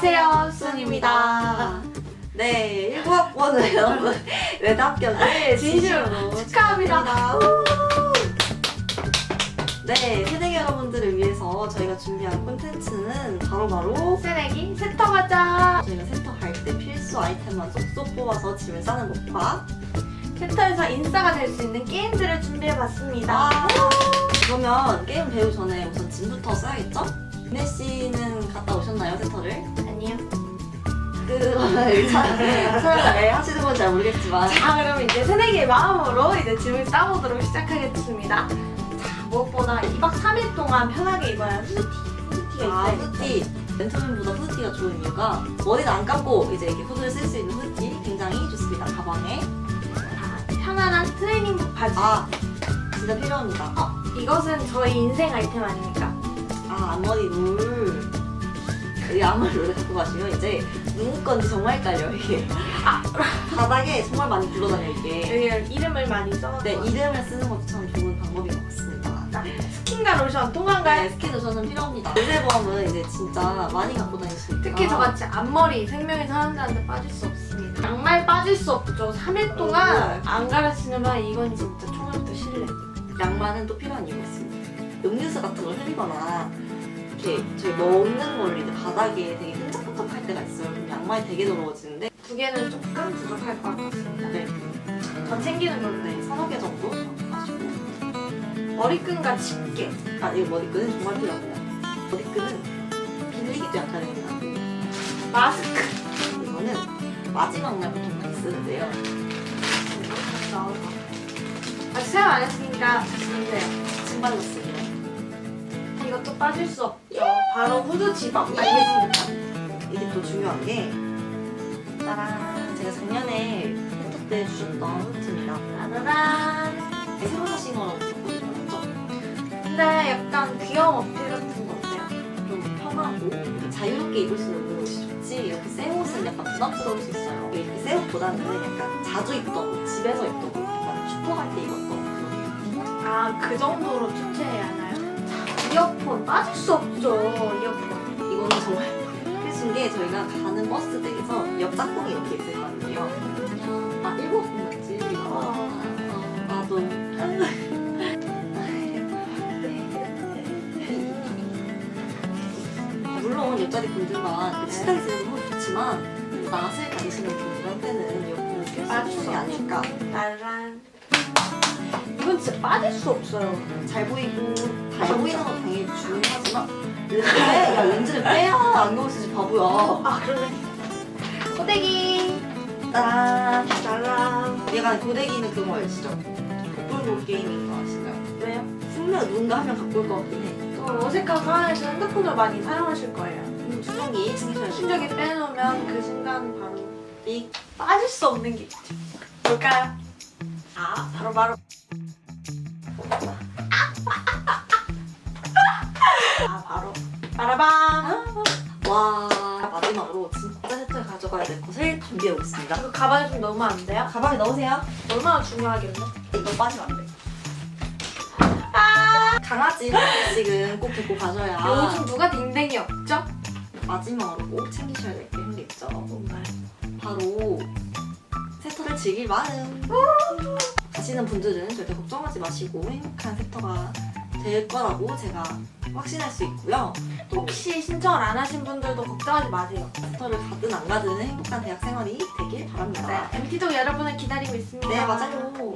안녕하세요, 순입니다. 네, 19학번은 여러분 외대 합격을 진심으로 축하합니다. 우! 네, 새내기 여러분들을 위해서 저희가 준비한 콘텐츠는 바로바로 새내기 세터 가자. 저희가 센터 갈 때 필수 아이템만 쏙쏙 뽑아서 짐을 싸는 것과 센터에서 인싸가 될 수 있는 게임들을 준비해봤습니다. 아, 그러면 게임 배우기 전에 우선 짐부터 써야겠죠? 윤혜 씨는 갔다 오셨나요, 센터를? 설명 왜 하시는 건지 잘 모르겠지만 자, 그럼 이제 새내기의 마음으로 이제 짐을 싸보도록 시작하겠습니다. 자, 무엇보다 2박 3일 동안 편하게 입어야 후드티. 후드티가 아, 있어요. 후드티. 맨투맨보다 후드티가 좋은 이유가 머리도 안 감고 이제 이렇게 후드를 쓸 수 있는 후드티 굉장히 좋습니다. 가방에. 자, 편안한 트레이닝복 바지. 아, 진짜 필요합니다. 아, 이것은 저희 인생 아이템 아닙니까? 아 앞머리 물. 이 앞머리를 갖고 가시면 이제 누구 건지 정말 헷갈려요, 이게. 아. 바닥에 정말 많이 굴러다녀요, 이게. 여기 이름을 많이 써놓고 네, 이름을 쓰는 것도 참 좋은 방법인 것 같습니다. 스킨과 로션 통한가요? 네, 스킨도 저는 필요합니다. 요새보험은 이제 진짜 많이 갖고 다니시니까. 특히 저같이 앞머리 생명의 사람들한테 빠질 수 없습니다. 양말 빠질 수 없죠. 3일 동안 안 갈아 신으면 이건 진짜 초반부터 실례. 양말은 또 필요한 이유가 있습니다. 음료수 같은 걸 흘리거나 이렇게 저희 먹는 걸 이제 바닥에 되게 끈적끈적할 때가 있어요. 그럼 양말이 되게 더러워지는데 두 개는 조금 부족할 것 같습니다. 네, 전 챙기는 네. 서너 개 정도 가지고 머리끈과 집게. 아 이거 머리끈은 정말 필요합니다. 머리끈은 빌리기도 약간 애매한데 마스크. 이거는 마지막 날 보통 많이 쓰는데요. 다시 나올까? 아직 사용 안 했으니까 쓰세요. 신발로 쓰기로. 이것도 빠질 수 없죠. 바로 후드 지방. 알겠습니까? 이게 또 중요한 게 따란 제가 작년에 팬터 때 주셨던 후드입니다. 짜라란. 새로 사신 거라고. 맞죠? 근데 약간 귀여운 어필 같은 거 어때요? 좀 편하고 자유롭게 입을 수 있는 옷이 좋지 이렇게 새 옷은 약간 부담스러울 수 있어요 이렇게 새 옷보다는 약간 자주 입던 옷 집에서 입던 옷 약간 슈퍼 갈 때 입었던 그런 아, 그 정도로 추천해야 하나요? 자, 이어폰 빠질 수 없죠. 이어폰. 이거는 정말 필수인 게 저희가 가는 버스 대에서 옆 짝꿍이 이렇게 있을 거 아니에요 아 일곱 분 맞지? 어. 아, 나도 물론 옆자리 분들만 그 친하게 지내는 건 좋지만 낯을 가리시는 분들한테는 이어폰을 필수이 맞죠. 아닐까 나란. 이건 진짜 빠질 수 없어요. 잘 보이고 잘 보이는 건 당연히 중요하지만 렌즈 빼! 야 렌즈를 빼야 안경을 쓰지 바보야 아, 그러네. 호대기. 짠 나란. 얘가 고데기는 그거 아시죠? 복불복 게임인 거 아시나요? 왜요? 분명 누군가 한명 갖고 올 것 같긴 해 또 어색한 상황에서 핸드폰을 많이 사용하실 거예요. 음, 충전기 챙기셔야 돼요 충전기 빼놓으면 그 순간 바로 삑 빠질 수 없는 게 있죠. 뭘까요? 아, 바로 바로. 진짜 세트를 가져가야 될 것을 준비해 오겠습니다 이거 가방에 좀 넣으면 안 돼요? 가방에 넣으세요 얼마나 중요하겠네. 이거 빠지면 안돼 아! 강아지 한 개씩은 꼭 데리고 가셔야 요즘 누가 딩댕이 없죠? 마지막으로 꼭 챙기셔야 될 게한게 있죠 뭔가요? 바로 세터를 즐길 마음 가시는 분들은 절대 걱정하지 마시고 행복한 세터가 될 거라고 제가 확신할 수 있고요 또 혹시 신청을 안 하신 분들도 걱정하지 마세요. 세터를 가든 안 가든 행복한 대학 생활이 되길 바랍니다 네, MT도 여러분을 기다리고 있습니다. 네 맞아요